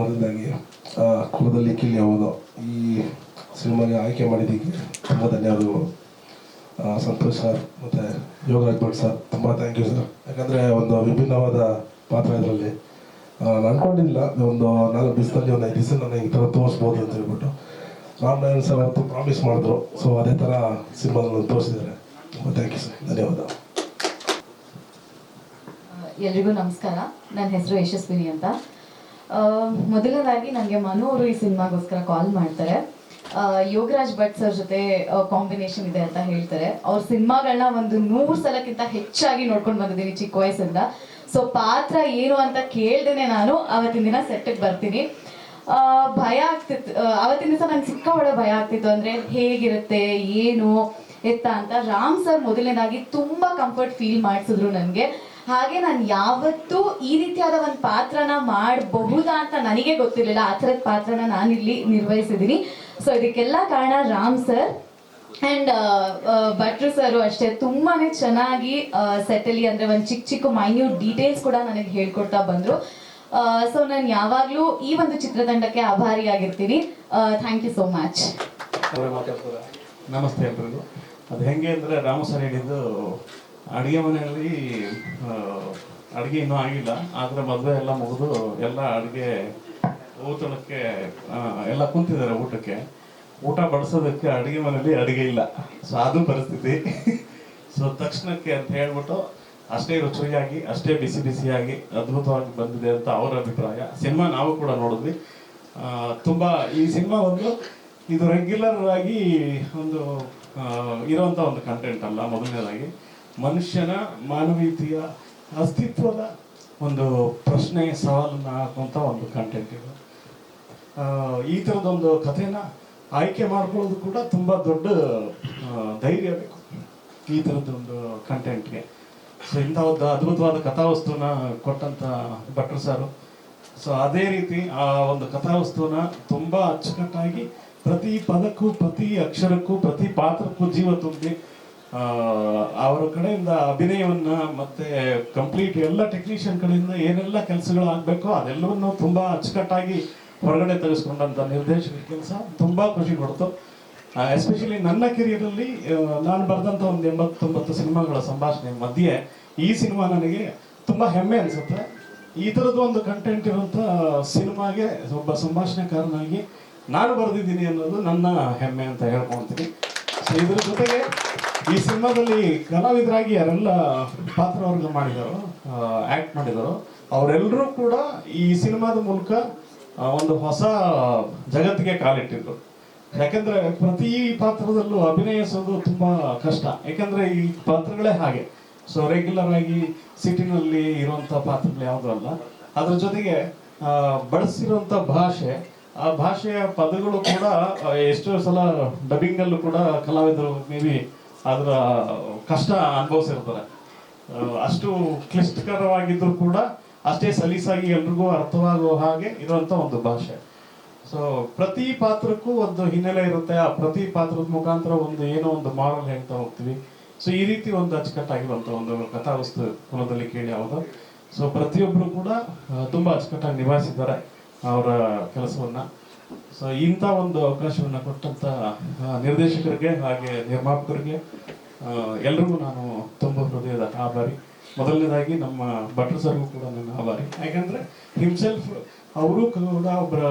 ಮೊದಲದಾಗಿ ಆ, ಕುಲದಲ್ಲಿ ಕಿಲ್ ಯಾವುದು ಈ ಸಿನಿಮಾಗೆ ಆಯ್ಕೆ ಮಾಡಿದ್ದಕ್ಕೆ ತುಂಬ ಧನ್ಯವಾದಗಳು. ಸಂತೋಷ್ ಸರ್ ಮತ್ತು ಯೋಗರಾಜ್ ಭಟ್ ಸರ್ ತುಂಬ ಥ್ಯಾಂಕ್ ಯು ಸರ್. ಯಾಕಂದರೆ ಒಂದು ವಿಭಿನ್ನವಾದ ಪಾತ್ರ ಇದರಲ್ಲಿ. ನಾನು ಅನ್ಕೊಂಡಿಲ್ಲ ಒಂದು ನಾಲ್ಕು ದಿವಸದಲ್ಲಿ ಒಂದು ಐದು ದಿವಸ ನಾನು ಈ ಥರ ತೋರಿಸ್ಬೋದು ಅಂತ ಹೇಳ್ಬಿಟ್ಟು. ರಾಮನಾರಾಯಣ್ ಸರ್ ಅಂತೂ ಪ್ರಾಮಿಸ್ ಮಾಡಿದ್ರು ಸೊ ಅದೇ ಥರ ಸಿನಿಮಾದಲ್ಲಿ ತೋರಿಸಿದ್ದಾರೆ. ತುಂಬ ಥ್ಯಾಂಕ್ ಯು ಸರ್. ಧನ್ಯವಾದ. ಎಲ್ರಿಗೂ ನಮಸ್ಕಾರ. ನನ್ನ ಹೆಸರು ಯಶಸ್ವಿನಿ ಅಂತ. ಮೊದಲನೇದಾಗಿ ನನಗೆ ಮನು ಅವರು ಈ ಸಿನಿಮಾಗೋಸ್ಕರ ಕಾಲ್ ಮಾಡ್ತಾರೆ. ಯೋಗರಾಜ್ ಭಟ್ ಸರ್ ಜೊತೆ ಕಾಂಬಿನೇಷನ್ ಇದೆ ಅಂತ ಹೇಳ್ತಾರೆ. ಅವ್ರ ಸಿನಿಮಾಗಳನ್ನ ಒಂದು ನೂರು ಸಲಕ್ಕಿಂತ ಹೆಚ್ಚಾಗಿ ನೋಡ್ಕೊಂಡು ಬಂದಿದ್ದೀನಿ ಚಿಕ್ಕ ವಯಸ್ಸಿಂದ. ಸೊ ಪಾತ್ರ ಏನು ಅಂತ ಕೇಳ್ದೇನೆ ನಾನು. ಅವತ್ತಿನ ದಿನ ಸೆಟ್ಟಿಗೆ ಬರ್ತೀನಿ. ಭಯ ಆಗ್ತಿತ್ತು. ಅವತ್ತಿನ ದಿವಸ ನಂಗೆ ಸಿಕ್ಕಾಪಟ್ಟೆ ಭಯ ಆಗ್ತಿತ್ತು. ಅಂದ್ರೆ ಹೇಗಿರುತ್ತೆ, ಏನು, ಎತ್ತ ಅಂತ. ರಾಮ್ ಸರ್ ಮೊದಲನೇದಾಗಿ ತುಂಬಾ ಕಂಫರ್ಟ್ ಫೀಲ್ ಮಾಡಿಸಿದ್ರು ನನಗೆ ಹಾಗೆ ನಾನು ಯಾವತ್ತೂ ಈ ರೀತಿಯಾದ ಒಂದು ಪಾತ್ರನ ಮಾಡಬಹುದಾ ಅಂತ ನನಗೆ ಗೊತ್ತಿರಲಿಲ್ಲ. ಆ ಥರದ ಪಾತ್ರನ ನಾನಿಲ್ಲಿ ನಿರ್ವಹಿಸಿದ್ದೀನಿ. ಸೊ ಇದಕ್ಕೆಲ್ಲ ಕಾರಣ ರಾಮ್ ಸರ್ ಅಂಡ್ ಭಟ್ರು ಸರ್ ಅಷ್ಟೇ. ತುಂಬಾನೇ ಚೆನ್ನಾಗಿ ಸೆಟಲಿ ಅಂದ್ರೆ ಒಂದು ಚಿಕ್ಕ ಚಿಕ್ಕ ಮೈನ್ಯೂಟ್ ಡೀಟೇಲ್ಸ್ ಕೂಡ ನನಗೆ ಹೇಳ್ಕೊಡ್ತಾ ಬಂದ್ರು. ಸೊ ನಾನು ಯಾವಾಗಲೂ ಈ ಒಂದು ಚಿತ್ರತಂಡಕ್ಕೆ ಆಭಾರಿಯಾಗಿರ್ತೀನಿ. ಥ್ಯಾಂಕ್ ಯು ಸೋ ಮಚ್ ನಮಸ್ತೆ ಎಲ್ರಿಗೂ. ಅದು ಹೆಂಗೆ ಅಂದ್ರೆ ರಾಮ ಸರ್ ಹೇಳಿದ್ದು ಅಡುಗೆ ಮನೆಯಲ್ಲಿ ಅಡುಗೆ ಇನ್ನೂ ಆಗಿಲ್ಲ. ಆದರೆ ಮದುವೆ ಎಲ್ಲ ಮುಗಿದು ಎಲ್ಲ ಅಡುಗೆ ಊಟಕ್ಕೆ ಎಲ್ಲ ಕುಂತಿದ್ದಾರೆ ಊಟಕ್ಕೆ. ಊಟ ಬಡಿಸೋದಕ್ಕೆ ಅಡುಗೆ ಮನೆಯಲ್ಲಿ ಅಡುಗೆ ಇಲ್ಲ. ಸೊ ಅದು ಪರಿಸ್ಥಿತಿ. ಸೊ ತಕ್ಷಣಕ್ಕೆ ಅಂತ ಹೇಳ್ಬಿಟ್ಟು ಅಷ್ಟೇ ರುಚಿಯಾಗಿ, ಅಷ್ಟೇ ಬಿಸಿ ಬಿಸಿಯಾಗಿ ಅದ್ಭುತವಾಗಿ ಬಂದಿದೆ ಅಂತ ಅವರ ಅಭಿಪ್ರಾಯ. ಸಿನಿಮಾ ನಾವು ಕೂಡ ನೋಡಿದ್ವಿ. ತುಂಬ, ಈ ಸಿನಿಮಾ ಒಂದು ಇದು ರೆಗ್ಯುಲರ್ ಆಗಿ ಒಂದು ಇರೋವಂಥ ಒಂದು ಕಂಟೆಂಟ್ ಅಲ್ಲ ಮೊದಲನೇದಾಗಿ. ಮನುಷ್ಯನ ಮಾನವೀಯತೆಯ ಅಸ್ತಿತ್ವದ ಒಂದು ಪ್ರಶ್ನೆ, ಸವಾಲನ್ನು ಹಾಕುವಂತ ಒಂದು ಕಂಟೆಂಟ್ ಇದು. ಈ ಥರದೊಂದು ಕಥೆನ ಆಯ್ಕೆ ಮಾಡ್ಕೊಳ್ಳೋದು ಕೂಡ ತುಂಬಾ ದೊಡ್ಡ ಧೈರ್ಯ ಬೇಕು ಈ ಥರದ್ದೊಂದು ಕಂಟೆಂಟ್ಗೆ ಸೊ ಇಂಥ ಒಂದು ಅದ್ಭುತವಾದ ಕಥಾವಸ್ತುನ ಕೊಟ್ಟಂತ ಭಟ್ರು ಸಾರು. ಸೊ ಅದೇ ರೀತಿ ಆ ಒಂದು ಕಥಾವಸ್ತುನ ತುಂಬಾ ಅಚ್ಚುಕಟ್ಟಾಗಿ ಪ್ರತಿ ಪದಕ್ಕೂ, ಪ್ರತಿ ಅಕ್ಷರಕ್ಕೂ, ಪ್ರತಿ ಪಾತ್ರಕ್ಕೂ ಜೀವ ತುಂಬಿ ಅವರ ಕಡೆಯಿಂದ ಅಭಿನಯವನ್ನ ಮತ್ತೆ ಕಂಪ್ಲೀಟ್ ಎಲ್ಲ ಟೆಕ್ನಿಷಿಯನ್ ಕಡೆಯಿಂದ ಏನೆಲ್ಲ ಕೆಲಸಗಳು ಆಗ್ಬೇಕೋ ಅದೆಲ್ಲವನ್ನು ತುಂಬಾ ಅಚ್ಚುಕಟ್ಟಾಗಿ ಹೊರಗಡೆ ತೆಗೆಸ್ಕೊಂಡಂತ ನಿರ್ದೇಶಕರ ಕೆಲಸ ತುಂಬಾ ಖುಷಿ ಕೊಡ್ತು. ಎಸ್ಪೆಷಲಿ ನನ್ನ ಕೆರಿಯರಲ್ಲಿ ನಾನು ಬರೆದಂತ ಒಂದು ಎಂಬತ್ತೊಂಬತ್ತು ಸಿನಿಮಾಗಳ ಸಂಭಾಷಣೆ ಮಧ್ಯೆ ಈ ಸಿನಿಮಾ ನನಗೆ ತುಂಬಾ ಹೆಮ್ಮೆ ಅನ್ಸುತ್ತೆ. ಈ ತರದ ಒಂದು ಕಂಟೆಂಟ್ ಇರುವಂತ ಸಿನಿಮಾಗೆ ಒಬ್ಬ ಸಂಭಾಷಣೆಕಾರನಾಗಿ ನಾನು ಬರೆದಿದ್ದೀನಿ ಅನ್ನೋದು ನನ್ನ ಹೆಮ್ಮೆ ಅಂತ ಹೇಳ್ಕೊಂತೀನಿ ಇದ್ರ ಜೊತೆಗೆ ಈ ಸಿನಿಮಾದಲ್ಲಿ ಕಲಾವಿದರಾಗಿ ಯಾರೆಲ್ಲ ಪಾತ್ರವರ್ಗ ಮಾಡಿದಾರೋ ಆಕ್ಟ್ ಮಾಡಿದಾರೋ ಅವರೆಲ್ಲರೂ ಕೂಡ ಈ ಸಿನಿಮಾದ ಮೂಲಕ ಒಂದು ಹೊಸ ಜಗತ್ತಿಗೆ ಕಾಲಿಟ್ಟಿದ್ರು. ಯಾಕಂದ್ರೆ ಪ್ರತಿ ಪಾತ್ರದಲ್ಲೂ ಅಭಿನಯಿಸೋದು ತುಂಬಾ ಕಷ್ಟ. ಯಾಕಂದ್ರೆ ಈ ಪಾತ್ರಗಳೇ ಹಾಗೆ. ಸೊ ರೆಗ್ಯುಲರ್ ಆಗಿ ಸಿಟಿನಲ್ಲಿ ಇರುವಂತ ಪಾತ್ರಗಳು ಯಾವುದೂ ಅಲ್ಲ. ಅದ್ರ ಜೊತೆಗೆ ಬಳಸಿರುವಂತ ಭಾಷೆ ಆ ಭಾಷೆಯ ಪದಗಳು ಕೂಡ ಎಷ್ಟೋ ಸಲ ಡಬ್ಬಿಂಗ್ ಅಲ್ಲೂ ಕೂಡ ಕಲಾವಿದರು ಮೇ ಬಿ ಅದರ ಕಷ್ಟ ಅನುಭವಿಸಿರ್ತಾರೆ. ಅಷ್ಟು ಕ್ಲಿಷ್ಟಕರವಾಗಿದ್ರು ಕೂಡ ಅಷ್ಟೇ ಸಲೀಸಾಗಿ ಎಲ್ರಿಗೂ ಅರ್ಥವಾಗುವ ಹಾಗೆ ಇರುವಂತ ಒಂದು ಭಾಷೆ. ಸೊ ಪ್ರತಿ ಪಾತ್ರಕ್ಕೂ ಒಂದು ಹಿನ್ನೆಲೆ ಇರುತ್ತೆ. ಆ ಪ್ರತಿ ಪಾತ್ರದ ಮುಖಾಂತರ ಒಂದು ಏನೋ ಒಂದು ಮಾಡಲ್ ಹೇಳ್ತಾ ಹೋಗ್ತೀವಿ. ಸೊ ಈ ರೀತಿ ಒಂದು ಅಚ್ಚುಕಟ್ಟಾಗಿರುವಂತ ಒಂದು ಕಥಾವಸ್ತು ಕುಲದಲ್ಲಿ ಕೇಳಿ ಯಾವುದು ಸೊ ಪ್ರತಿಯೊಬ್ಬರು ಕೂಡ ತುಂಬಾ ಅಚ್ಚುಕಟ್ಟಾಗಿ ನಿಭಾಯಿಸಿದ್ದಾರೆ. ಅವರ ಕೆಲಸವನ್ನು. ಸೊ ಇಂಥ ಒಂದು ಅವಕಾಶವನ್ನ ಕೊಟ್ಟಂಥ ನಿರ್ದೇಶಕರಿಗೆ ಹಾಗೆ ನಿರ್ಮಾಪಕರಿಗೆ ಎಲ್ರಿಗೂ ನಾನು ತುಂಬ ಹೃದಯದ ಆಭಾರಿ. ಮೊದಲನೇದಾಗಿ ನಮ್ಮ ಭಟ್ರ ಸರ್ಗೂ ಕೂಡ ನನ್ನ ಆಭಾರಿ. ಯಾಕಂದರೆ ಹಿಮ್ಸೆಲ್ಫ್ ಅವರು ಕೂಡ ಒಬ್ಬರ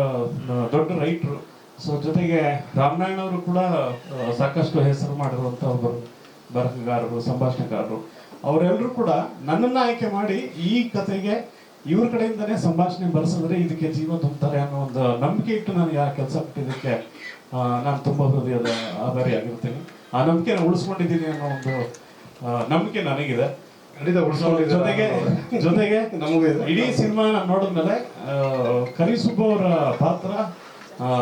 ದೊಡ್ಡ ರೈಟ್ರು. ಸೊ ಜೊತೆಗೆ ರಾಮನಾರಾಯಣ ಅವರು ಕೂಡ ಸಾಕಷ್ಟು ಹೆಸರು ಮಾಡಿರುವಂತ ಒಬ್ಬರು ಬರಹಗಾರರು, ಸಂಭಾಷಣೆಗಾರರು. ಅವರೆಲ್ಲರೂ ಕೂಡ ನನ್ನನ್ನು ಆಯ್ಕೆ ಮಾಡಿ ಈ ಕತೆಗೆ ಇವ್ರ ಕಡೆಯಿಂದನೇ ಸಂಭಾಷಣೆ ಬರೆಸಿದ್ರೆ ಇದಕ್ಕೆ ಜೀವ ತುಂಬುತ್ತಾರೆ ಅನ್ನೋ ಒಂದು ನಂಬಿಕೆ ಇಟ್ಟು ನನಗೆ ಆ ಕೆಲಸ ಕೊಟ್ಟಿದ್ದಕ್ಕೆ ನಾನು ತುಂಬ ಹೃದಯದ ಆಭಾರಿ ಆಗಿರ್ತೀನಿ ಆ ನಂಬಿಕೆನ ಉಳಿಸ್ಕೊಂಡಿದ್ದೀನಿ ಅನ್ನೋ ಒಂದು ನಂಬಿಕೆ ನನಗಿದೆ. ಜೊತೆಗೆ ಜೊತೆಗೆ ನಮಗೆ. ಇಡೀ ಸಿನಿಮಾ ನೋಡಿದ್ಮೇಲೆ ಆ, ಕರಿಸುಬ್ಬ ಅವರ ಪಾತ್ರ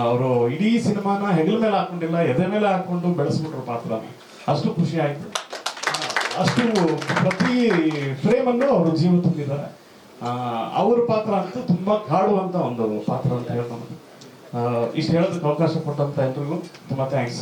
ಅವರು ಇಡೀ ಸಿನಿಮಾನ ಹೆಗಲ ಮೇಲೆ ಹಾಕೊಂಡಿಲ್ಲ ಎದೆ ಮೇಲೆ ಹಾಕೊಂಡು ಬೆಳೆಸ್ಬಿಟ್ರು ಪಾತ್ರ ಅಷ್ಟು ಖುಷಿ ಆಯ್ತು. ಅಷ್ಟು ಪ್ರತಿ ಫ್ರೇಮ್ ಅಲ್ಲೂ ಅವರು ಜೀವ ತುಂಬಿದ್ದಾರೆ. ಅವ್ರ ಪಾತ್ರ ಅಂತೂ ತುಂಬಾ ಕಾಡುವಂತ ಒಂದು ಪಾತ್ರ ಅಂತ ಹೇಳ್ತಾನೆ ಇಷ್ಟು ಹೇಳೋದಕ್ಕೆ ಅವಕಾಶ ಕೊಟ್ಟಂತ ಎಲ್ರಿಗೂ ತುಂಬಾ ಥ್ಯಾಂಕ್ಸ್